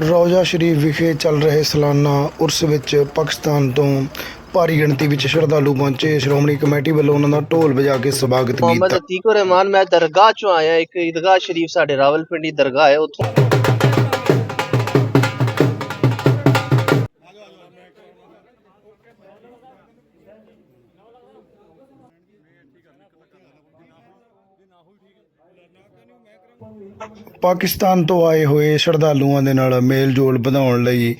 ਰੌਜ਼ਾ ਸ਼ਰੀਫ ਵਿਖੇ ਚੱਲ ਰਹੇ ਸਾਲਾਨਾ ਉਰਸ ਵਿੱਚ ਪਾਕਿਸਤਾਨ ਤੋਂ ਭਾਰੀ ਗਿਣਤੀ ਵਿੱਚ ਸ਼ਰਧਾਲੂ ਪਹੁੰਚੇ। ਸ਼੍ਰੋਮਣੀ ਕਮੇਟੀ ਵੱਲੋਂ ਉਹਨਾਂ ਦਾ ਢੋਲ ਵਜਾ ਕੇ ਸਵਾਗਤ ਮੁਹੰਮਦ ਕੀਤਾ ਅਤੀਕੁਰ ਰਹਿਮਾਨ ਮੈਂ ਦਰਗਾਹ ਚੋਂ ਆਇਆ। ਇੱਕ ਈਦਗਾਹ ਸ਼ਰੀਫ ਸਾਡੇ ਰਾਵਲਪਿੰਡੀ ਦਰਗਾਹ ਹੈ, ਉੱਥੋਂ ਪਾਕਿਸਤਾਨ ਤੋਂ ਆਏ ਹੋਏ ਸ਼ਰਧਾਲੂਆਂ ਦੇ ਨਾਲ ਮੇਲ ਜੋਲ ਵਧਾਉਣ ਲਈ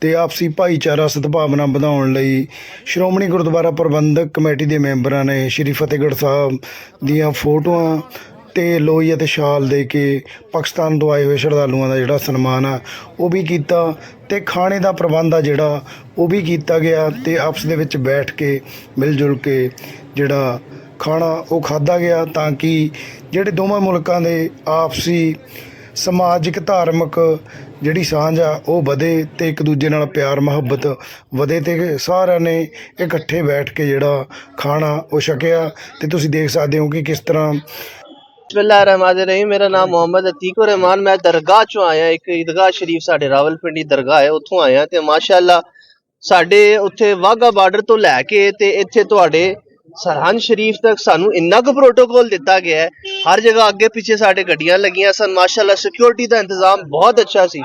ਤੇ ਆਪਸੀ ਭਾਈਚਾਰਾ, ਸਦਭਾਵਨਾ ਵਧਾਉਣ ਲਈ ਸ਼੍ਰੋਮਣੀ ਗੁਰਦੁਆਰਾ ਪ੍ਰਬੰਧਕ ਕਮੇਟੀ ਦੇ ਮੈਂਬਰਾਂ ਨੇ ਸ਼੍ਰੀ ਫਤਿਹਗੜ੍ਹ ਸਾਹਿਬ ਦੀਆਂ ਫੋਟੋਆਂ ਤੇ ਲੋਈ ਅਤੇ ਸ਼ਾਲ ਦੇ ਕੇ ਪਾਕਿਸਤਾਨ ਤੋਂ ਆਏ ਹੋਏ ਸ਼ਰਧਾਲੂਆਂ ਦਾ ਜਿਹੜਾ ਸਨਮਾਨ ਆ, ਉਹ ਵੀ ਕੀਤਾ ਤੇ ਖਾਣੇ ਦਾ ਪ੍ਰਬੰਧ ਆ ਜਿਹੜਾ, ਉਹ ਵੀ ਕੀਤਾ ਗਿਆ ਤੇ ਆਪਸ ਦੇ ਵਿੱਚ ਬੈਠ ਕੇ ਮਿਲ ਜੁਲ ਕੇ ਜਿਹੜਾ ਖਾਣਾ ਉਹ ਖਾਦਾ ਗਿਆ ਤਾਂ ਕਿ ਜਿਹੜੇ ਦੋਵਾਂ ਮੁਲਕਾਂ ਦੇ ਆਪਸੀ ਸਮਾਜਿਕ ਧਾਰਮਿਕ ਜਿਹੜੀ ਸਾਂਝ ਆ ਉਹ ਵਧੇ ਤੇ ਇੱਕ ਦੂਜੇ ਨਾਲ ਪਿਆਰ ਮੁਹੱਬਤ ਵਧੇ ਤੇ ਸਾਰਿਆਂ ਨੇ ਇਕੱਠੇ ਬੈਠ ਕੇ ਜਿਹੜਾ ਖਾਣਾ ਉਹ ਛਕਿਆ। ਤੇ ਤੁਸੀਂ ਦੇਖ ਸਕਦੇ ਹੋ ਕਿ ਕਿਸ ਤਰ੍ਹਾਂ ਬਿਸਮਿਲ੍ਲਾਹਿਰਰਹਿਮਾਨਿਰਰਹੀਮ ਮੇਰਾ ਨਾਮ ਮੁਹੰਮਦ ਅਤੀਕੁਰ ਰਹਿਮਾਨ ਮੈਂ ਦਰਗਾਹ ਚੋਂ ਆਇਆ ਇੱਕ ਈਦਗਾਹ ਸ਼ਰੀਫ ਸਾਡੇ ਰਾਵਲਪਿੰਡੀ ਦਰਗਾਹ ਹੈ ਉੱਥੋਂ ਆਇਆ ਤੇ ਮਾਸ਼ਾਅੱਲਾ ਸਾਡੇ ਉੱਥੇ ਵਾਹਗਾ ਬਾਰਡਰ ਤੋਂ ਲੈ ਕੇ ਤੇ ਇੱਥੇ ਤੁਹਾਡੇ ਸਰਹੰਦ ਸ਼ਰੀਫ ਤੱਕ ਸਾਨੂੰ ਇੰਨਾ ਕੁ ਪ੍ਰੋਟੋਕੋਲ ਦਿੱਤਾ ਗਿਆ ਹੈ। ਹਰ ਜਗ੍ਹਾ ਅੱਗੇ ਪਿੱਛੇ ਸਾਡੇ ਗੱਡੀਆਂ ਲੱਗੀਆਂ ਸਨ। ਮਾਸ਼ਾਅੱਲਾ ਸਿਕਿਉਰਿਟੀ ਦਾ ਇੰਤਜ਼ਾਮ ਬਹੁਤ ਅੱਛਾ ਸੀ।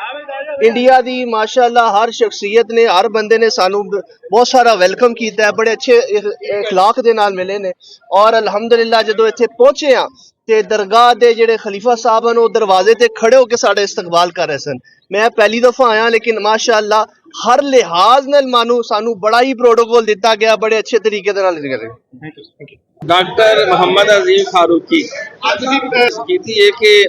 ਇੰਡੀਆ ਦੀ ਮਾਸ਼ਾਅੱਲਾ, ਹਰ ਸ਼ਖਸੀਅਤ ਨੇ, ਹਰ ਬੰਦੇ ਨੇ ਸਾਨੂੰ ਬਹੁਤ ਸਾਰਾ ਵੈਲਕਮ ਕੀਤਾ ਹੈ। ਬੜੇ ਅੱਛੇ ਇਖ- ਇਖਲਾਕ ਦੇ ਨਾਲ ਮਿਲੇ ਨੇ। ਔਰ ਅਲਹਮਦੁਲਿਲਾ, ਜਦੋਂ ਇੱਥੇ ਪਹੁੰਚੇ ਆ ਤੇ ਦਰਗਾਹ ਦੇ ਜਿਹੜੇ ਖਲੀਫਾ ਸਾਹਿਬ ਹਨ, ਉਹ ਦਰਵਾਜ਼ੇ ਤੇ ਖੜੇ ਹੋ ਕੇ ਸਾਡਾ ਇਸਤਕਬਾਲ ਕਰ ਰਹੇ ਸਨ। ਮੈਂ ਪਹਿਲੀ ਦਫਾ ਆਇਆ, ਲੇਕਿਨ ਮਾਸ਼ਾਅੱਲਾ ਹਰ ਲਿਹਾਜ਼ ਨਾਲ ਮਾਨੂੰ, ਸਾਨੂੰ ਬੜਾ ਹੀ ਪ੍ਰੋਟੋਕੋਲ ਦਿੱਤਾ ਗਿਆ, ਬੜੇ ਅੱਛੇ ਤਰੀਕੇ ਦੇ ਨਾਲ ਕਰੇ ਡਾਕਟਰ ਮੁਹੰਮਦ ਅਜ਼ੀਮ ਫਾਰੂਕੀ ਕੀਤੀ ਹੈ ਕਿ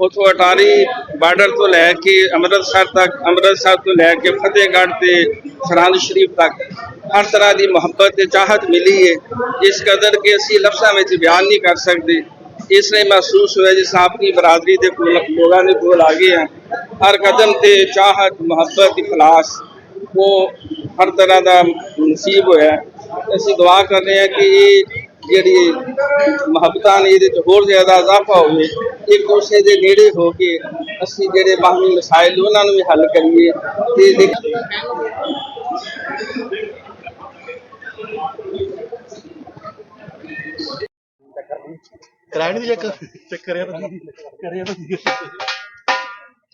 ਉਥੋਂ ਅਟਾਰੀ ਬਾਰਡਰ ਤੋਂ ਲੈ ਕੇ ਅੰਮ੍ਰਿਤਸਰ ਤੱਕ, ਅੰਮ੍ਰਿਤਸਰ ਤੋਂ ਲੈ ਕੇ ਫਤਿਹਗੜ੍ਹ ਤੇ ਸਰਹੰਦ ਸ਼ਰੀਫ ਤੱਕ ਹਰ ਤਰ੍ਹਾਂ ਦੀ ਮੁਹੱਬਤ ਤੇ ਚਾਹਤ ਮਿਲੀ ਹੈ। ਇਸ ਕਦਰ ਕਿ ਅਸੀਂ ਲਫ਼ਜ਼ਾਂ ਵਿੱਚ ਬਿਆਨ ਨਹੀਂ ਕਰ ਸਕਦੇ। ਇਸ ਲਈ ਮਹਿਸੂਸ ਹੋਇਆ ਜਿਸ ਆਪਣੀ ਬਰਾਦਰੀ ਦੇ ਲੋਕਾਂ ਦੇ ਕੋਲ ਆ ਗਏ ਆ ਹਰ ਕਦਮ ਤੇ ਚਾਹਤ ਮੁਹੱਬਤ ਇਖਲਾਸ ਉਹ ਹਰ ਤਰ੍ਹਾਂ ਦਾ ਨਸੀਬ ਹੋਇਆ। ਅਸੀਂ ਦੁਆ ਕਰਦੇ ਹਾਂ ਕਿ ਇਹ ਜਿਹੜੀ ਮੁਹੱਬਤਾਂ ਨੇ ਇਹਦੇ 'ਚ ਹੋਰ ਜ਼ਿਆਦਾ ਇਜ਼ਾਫਾ ਹੋਵੇ ਇੱਕ ਦੂਸਰੇ ਦੇ ਨੇੜੇ ਹੋ ਕੇ ਅਸੀਂ ਜਿਹੜੇ ਬਾਹਮੀ ਮਸਾਇਲ ਉਹਨਾਂ ਨੂੰ ਵੀ ਹੱਲ ਕਰੀਏ ਤੇ ਦੇਖ ਕਰਾਣੀ ਦੀ ਚੱਕਰ? ਚੱਕਰ ਕਰਿਆ ਤਾਂ ਕਰਿਆ ਤਾਂ